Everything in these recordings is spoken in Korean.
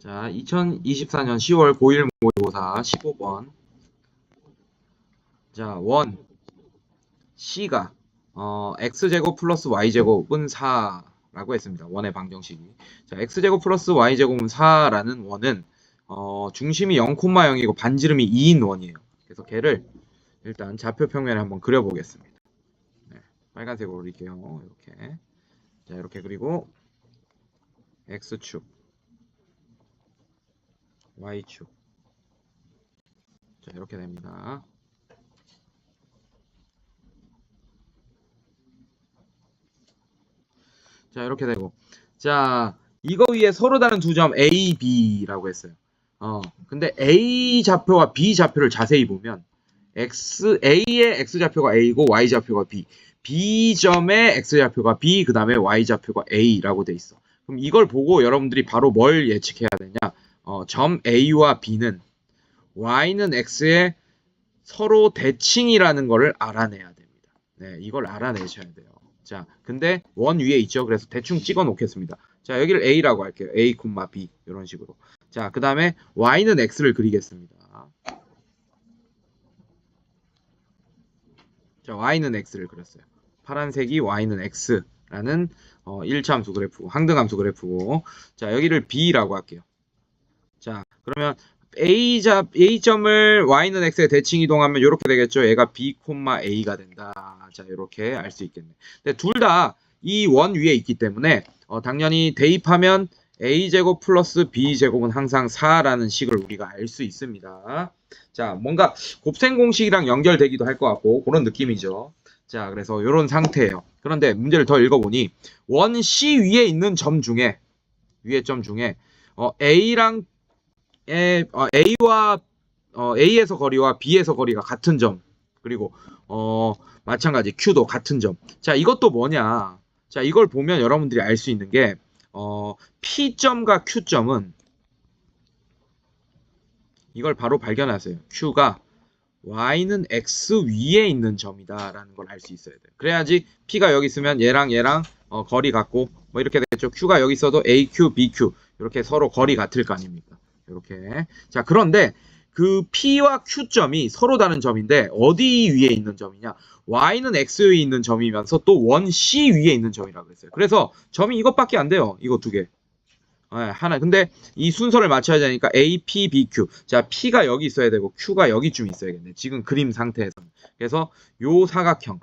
자, 2024년 10월 고1 모의고사 15번. 자, 원 C가 어, x제곱 플러스 y제곱은 4라고 했습니다. 원의 방정식이. 자, x제곱 플러스 y제곱은 4라는 원은 어, 중심이 0,0이고 반지름이 2인 원이에요. 그래서 걔를 일단 좌표 평면에 한번 그려보겠습니다. 네, 빨간색으로 그릴게요. 이렇게. 자, 이렇게 그리고 x축 y축. 자 이렇게 됩니다. 자 이렇게 되고. 자 이거 위에 서로 다른 두 점 A, B라고 했어요. 어 근데 A 좌표와 B 좌표를 자세히 보면 X, A의 X 좌표가 A고 Y 좌표가 B. B 점의 X 좌표가 B 그 다음에 Y 좌표가 A라고 돼 있어. 그럼 이걸 보고 여러분들이 바로 뭘 예측해야 되냐 어, 점 A와 B는 Y는 X의 서로 대칭이라는 것을 알아내야 됩니다. 네, 이걸 알아내셔야 돼요. 자, 근데 원 위에 있죠. 그래서 대충 찍어 놓겠습니다. 자, 여기를 A라고 할게요. A, B 이런 식으로. 자, 그 다음에 Y는 X를 그리겠습니다. 자, Y는 X를 그렸어요. 파란색이 Y는 X라는 어, 1차 함수 그래프고 항등 함수 그래프고 자, 여기를 B라고 할게요. 자, 그러면 A 자 A점을 Y는 X에 대칭 이동하면 이렇게 되겠죠. 얘가 B, A가 된다. 자, 이렇게 알 수 있겠네. 근데 둘 다 이 원 위에 있기 때문에 어, 당연히 대입하면 A제곱 플러스 B제곱은 항상 4라는 식을 우리가 알 수 있습니다. 자, 뭔가 곱셈 공식이랑 연결되기도 할 것 같고 그런 느낌이죠. 자, 그래서 이런 상태예요. 그런데 문제를 더 읽어보니 원 C 위에 있는 점 중에 위에 점 중에 어, A랑 에, 어, A와 어, A에서 거리와 B에서 거리가 같은 점 그리고 어, 마찬가지 Q도 같은 점. 자, 이것도 뭐냐? 자, 이걸 보면 여러분들이 알 수 있는 게 어, P점과 Q점은 이걸 바로 발견하세요. Q가 Y는 X 위에 있는 점이다라는 걸 알 수 있어야 돼요. 그래야지 P가 여기 있으면 얘랑 얘랑 어, 거리 같고 뭐 이렇게 되겠죠. Q가 여기 있어도 AQ, BQ 이렇게 서로 거리 같을 거 아닙니까? 이렇게. 자, 그런데 그 P와 Q점이 서로 다른 점인데 어디 위에 있는 점이냐? Y는 X 위에 있는 점이면서 또 원 C 위에 있는 점이라고 그랬어요. 그래서 점이 이것밖에 안 돼요. 이거 두 개. 네, 하나. 근데 이 순서를 맞춰야 되니까 A, P, B, Q. 자, P가 여기 있어야 되고 Q가 여기쯤 있어야겠네. 지금 그림 상태에서. 그래서 요 사각형.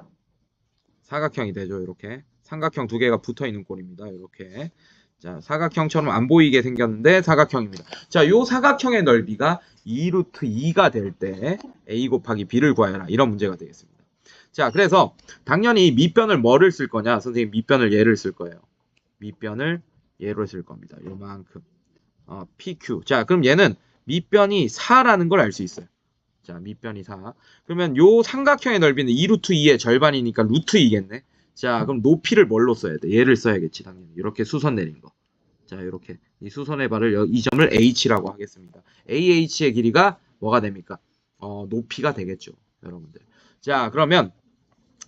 사각형이 되죠. 이렇게. 삼각형 두 개가 붙어 있는 꼴입니다. 이렇게. 자, 사각형처럼 안 보이게 생겼는데 사각형입니다. 자, 요 사각형의 넓이가 2루트 2가 될 때 A 곱하기 B를 구하여라. 이런 문제가 되겠습니다. 자, 그래서 당연히 밑변을 뭐를 쓸 거냐? 선생님 밑변을 얘를 쓸 거예요. 밑변을 얘로 쓸 겁니다. 요만큼. 어, PQ. 자, 그럼 얘는 밑변이 4라는 걸 알 수 있어요. 자, 밑변이 4. 그러면 요 삼각형의 넓이는 2루트 2의 절반이니까 루트 2겠네. 자, 그럼 높이를 뭘로 써야 돼? 얘를 써야겠지, 당연히. 이렇게 수선 내린 거. 자, 이렇게. 이 수선의 발을, 여- 이 점을 H라고 하겠습니다. AH의 길이가 뭐가 됩니까? 어, 높이가 되겠죠, 여러분들. 자, 그러면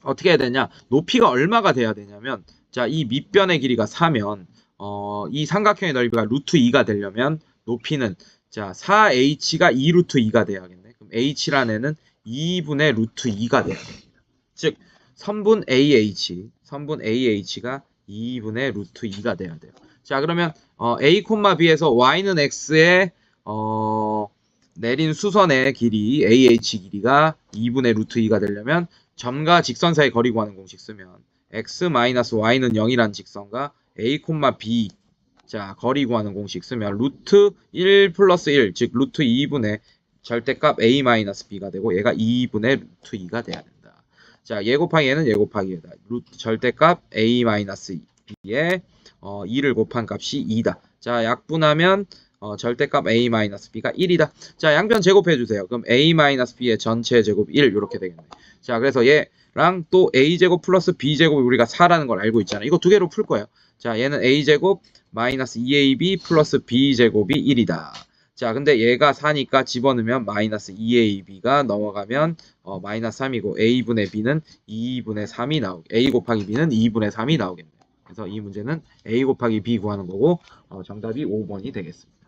어떻게 해야 되냐? 높이가 얼마가 돼야 되냐면, 자, 이 밑변의 길이가 4면, 어, 이 삼각형의 넓이가 루트 2가 되려면, 높이는, 자, 4H가 2 루트 2가 돼야겠네. 그럼 H라는 애는 2분의 루트 2가 돼야 됩니다. 즉, 선분 AH, 선분 AH가 2분의 루트 2가 돼야 돼요. 자, 그러면 어, A, B에서 Y는 X의 어, 내린 수선의 길이 AH 길이가 2분의 루트 2가 되려면 점과 직선 사이 거리 구하는 공식 쓰면 X-Y는 0이란 직선과 A, B 자, 거리 구하는 공식 쓰면 루트 1 플러스 1, 즉 루트 2분의 절대값 A-B가 되고 얘가 2분의 루트 2가 돼야 된다. 자, 얘 곱하기 얘는 얘 곱하기 얘다. 루트 절대값 A-B에 어, 2를 곱한 값이 2다. 자, 약분하면 어, 절대값 A-B가 1이다. 자, 양변 제곱해 주세요. 그럼 A-B의 전체 제곱 1 이렇게 되겠네. 자, 그래서 얘랑 또 A제곱 플러스 B제곱이 우리가 4라는 걸 알고 있잖아. 이거 두 개로 풀 거예요. 자, 얘는 A제곱 마이너스 2AB 플러스 B제곱이 1이다. 자, 근데 얘가 4니까 집어넣으면 마이너스 2AB가 넘어가면 어, 마이너스 3이고 A분의 B는 2분의 3이 나오게 A 곱하기 B는 2분의 3이 나오겠네요. 그래서 이 문제는 A 곱하기 B 구하는 거고 어, 정답이 5번이 되겠습니다.